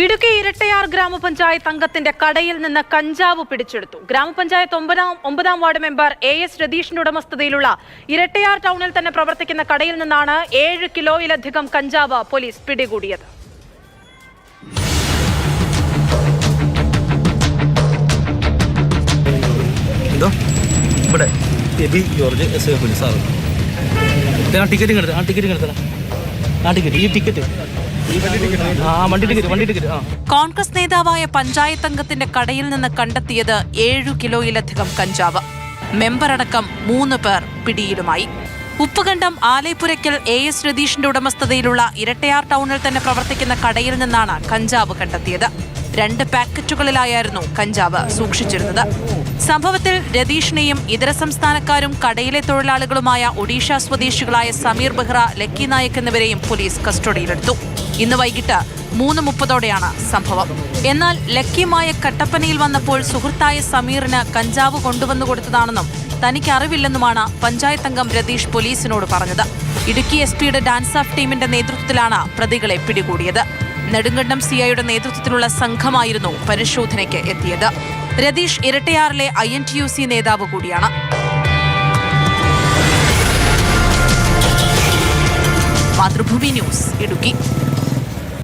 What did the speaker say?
ഇടുക്കി ഇരട്ടയാർ ഗ്രാമപഞ്ചായത്ത് അംഗത്തിന്റെ കടയിൽ നിന്ന് കഞ്ചാവ് പിടിച്ചെടുത്തു. ഗ്രാമപഞ്ചായത്ത് ഒമ്പതാം ഒമ്പതാം വാർഡ് മെമ്പർ എ എസ് രതീഷിന്റെ ഉടമസ്ഥതയിലുള്ള ഇരട്ടയാർ ടൗണിൽ തന്നെ പ്രവർത്തിക്കുന്ന കടയിൽ നിന്നാണ് ഏഴ് കിലോയിലധികം കഞ്ചാവ് പോലീസ് പിടികൂടിയത്. ഇവിടെ എബി ജോർജ് എസ് ടിക്കറ്റ് ആ ടിക്കറ്റ് ടിക്കറ്റ് ഈ ടിക്കറ്റ്. കോൺഗ്രസ് നേതാവായ പഞ്ചായത്ത് അംഗത്തിന്റെ കടയിൽ നിന്ന് കണ്ടെത്തിയത് ഏഴു കിലോയിലധികം കഞ്ചാവ്. മെമ്പറടക്കം മൂന്ന് പേർ പിടിയിലുമായി. ഉപ്പുകണ്ടം ആലേപ്പുരയ്ക്കൽ എ എസ് രതീഷിന്റെ ഉടമസ്ഥതയിലുള്ള ഇരട്ടയാർ ടൗണിൽ തന്നെ പ്രവർത്തിക്കുന്ന കടയിൽ നിന്നാണ് കഞ്ചാവ് കണ്ടെത്തിയത്. രണ്ട് പാക്കറ്റുകളിലായിരുന്നു കഞ്ചാവ് സൂക്ഷിച്ചിരുന്നത്. സംഭവത്തിൽ രതീഷിനെയും ഇതര സംസ്ഥാനക്കാരും കടയിലെ തൊഴിലാളികളുമായ ഒഡീഷ സ്വദേശികളായ സമീർ ബെഹ്റ ലക്കി നായക് എന്നിവരെയും പോലീസ് കസ്റ്റഡിയിലെടുത്തു. ഇന്ന് വൈകിട്ട് മൂന്ന് മുപ്പതോടെയാണ് സംഭവം. എന്നാൽ ലക്കിമായ കട്ടപ്പനയിൽ വന്നപ്പോൾ സുഹൃത്തായ സമീറിന് കഞ്ചാവ് കൊണ്ടുവന്നു കൊടുത്തതാണെന്നും തനിക്ക് അറിവില്ലെന്നുമാണ് പഞ്ചായത്ത് അംഗം രതീഷ് പോലീസിനോട് പറഞ്ഞത്. ഇടുക്കി എസ് പിയുടെ ഡാൻസ് ഓഫ് ടീമിന്റെ നേതൃത്വത്തിലാണ് പ്രതികളെ പിടികൂടിയത്. നെടുങ്കണ്ടം സിഐയുടെ നേതൃത്വത്തിലുള്ള സംഘമായിരുന്നു പരിശോധനയ്ക്ക് എത്തിയത്. Ratheesh ഇരട്ടയാറിലെ I N T U C നേതാവ് കൂടിയാണ്. മാതൃഭൂമി ന്യൂസ് ഇടുക്കി.